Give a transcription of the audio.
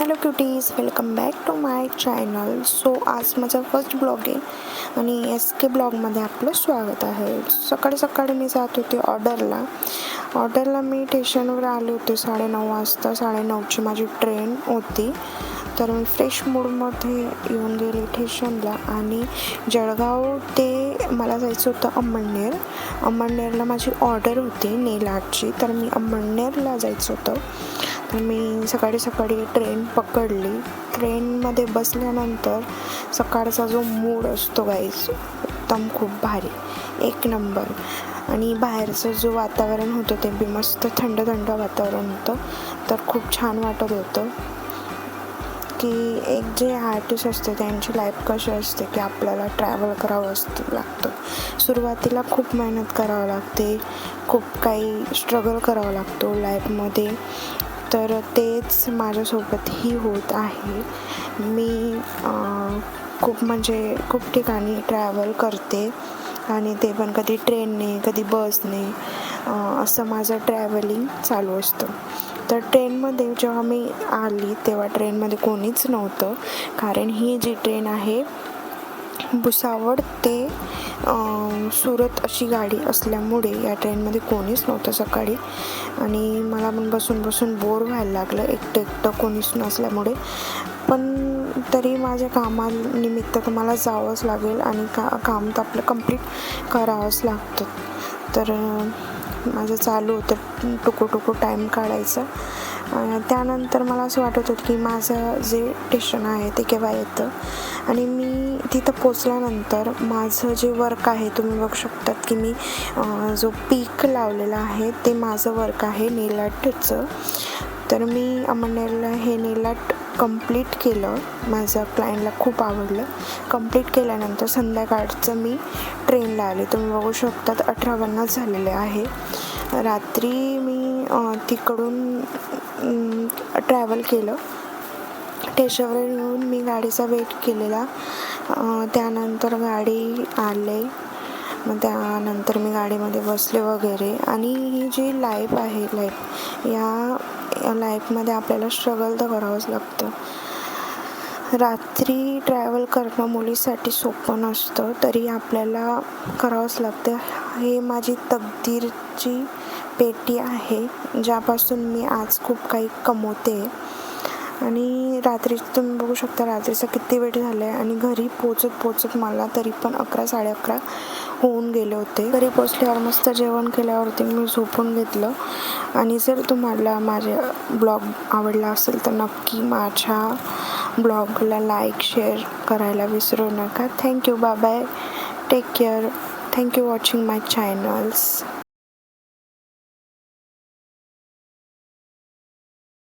Hello cuties welcome back to my channel. So आज माझा first blog आहे आणि एस के ब्लॉगमध्ये आपलं स्वागत आहे. सकाळी सकाळी मी जात होते ऑर्डरला. ऑर्डरला मी स्टेशनवर आले होते साडेनऊ वाजता साडेनऊची माझी ट्रेन होती. तर मी फ्रेश मूडमध्ये येऊन गेले स्टेशनला आणि जळगाव ते मला जायचं होतं अंमळनेर. अंमळनेरला माझी ऑर्डर होती नेल आर्टची तर मी अंमळनेरला जायचं होतं. मी सकाळी सकाळी ट्रेन पकडली. ट्रेनमध्ये बसल्यानंतर सकाळचा जो मूड असतो गाईज एकदम खूप भारी. एक नंबर आणि बाहेरचं जो वातावरण होतं ते बी मस्त थंड थंड वातावरण होतं. तर खूप छान वाटत होतं. की एक जे आर्टिस्ट असते त्यांची लाईफ कशी असते की आपल्याला ट्रॅव्हल करावं असतं लागतं. सुरुवातीला खूप मेहनत करावं लागते. खूप काही स्ट्रगल करावा लागतो लाईफमध्ये तर तेच माझ्यासोबतही होत आहे. मी खूप म्हणजे खूप ठिकाणी ट्रॅव्हल करते आणि ते पण कधी ट्रेनने कधी बसने असं माझं ट्रॅव्हलिंग चालू असतं. तर ट्रेनमध्ये जेव्हा मी आली तेव्हा ट्रेनमध्ये कोणीच नव्हतं. कारण ही जी ट्रेन आहे भुसावळ ते सुरत अशी गाडी असल्यामुळे या ट्रेनमध्ये कोणीच नव्हतं सकाळी. आणि मला पण बसून बसून बोर व्हायला लागलं. एकटं एकटं कोणीच नसल्यामुळे. पण तरी माझ्या कामानिमित्त तर मला जावंच लागेल आणि का काम तर आपलं कंप्लीट करावंच लागतं. तर माझं चालू होतं. टुकू टुकू टाईम काढायचं. त्यानंतर मला असं वाटत होतं की माझं जे स्टेशन आहे ते केव्हा येतं? आणि मी तिथं पोचल्यानंतर माझं जे वर्क आहे तुम्ही बघू शकतात की मी जो पीक लावलेला आहे ते माझं वर्क आहे नेलाटचं. तर मी अमरनेरला हे नेलाट कंप्लीट केलं. माझं क्लायंटला खूप आवडलं. कंप्लीट केल्यानंतर संध्याकाळचं मी ट्रेनला आले. तुम्ही बघू शकतात अठरा पन्नास झालेले आहे. रात्री मी तिकडून ट्रॅव्हल केलं. स्टेशनवर येऊन मी गाडीचा वेट केलेला. त्यानंतर गाडी आले. मग त्यानंतर मी गाडीमध्ये बसले वगैरे. आणि ही जी लाईफ आहे लाईफ या लाईफमध्ये आपल्याला स्ट्रगल तर करावंच लागतं. रात्री ट्रॅव्हल करणं मुलीसाठी सोपं नसतं तरी आपल्याला करावंच लागतं. हे माझी तकदीरची पेटी आहे ज्यापासून मी आज खूप काही कमवते. आणि रात्री तुम्ही बघू शकता रात्रीचा किती वेळ झाला आहे आणि घरी पोचत पोचत मला तरी पण अकरा साडे अकरा होऊन गेले होते. घरी पोचल्यावर मस्त जेवण केल्यावरती मी झोपून घेतलं. आणि जर तुम्हाला माझे ब्लॉग आवडला असेल तर नक्की माझ्या ब्लॉगला लाईक शेअर करायला विसरू नका. Thank you bye bye take care. Thank you watching my channels.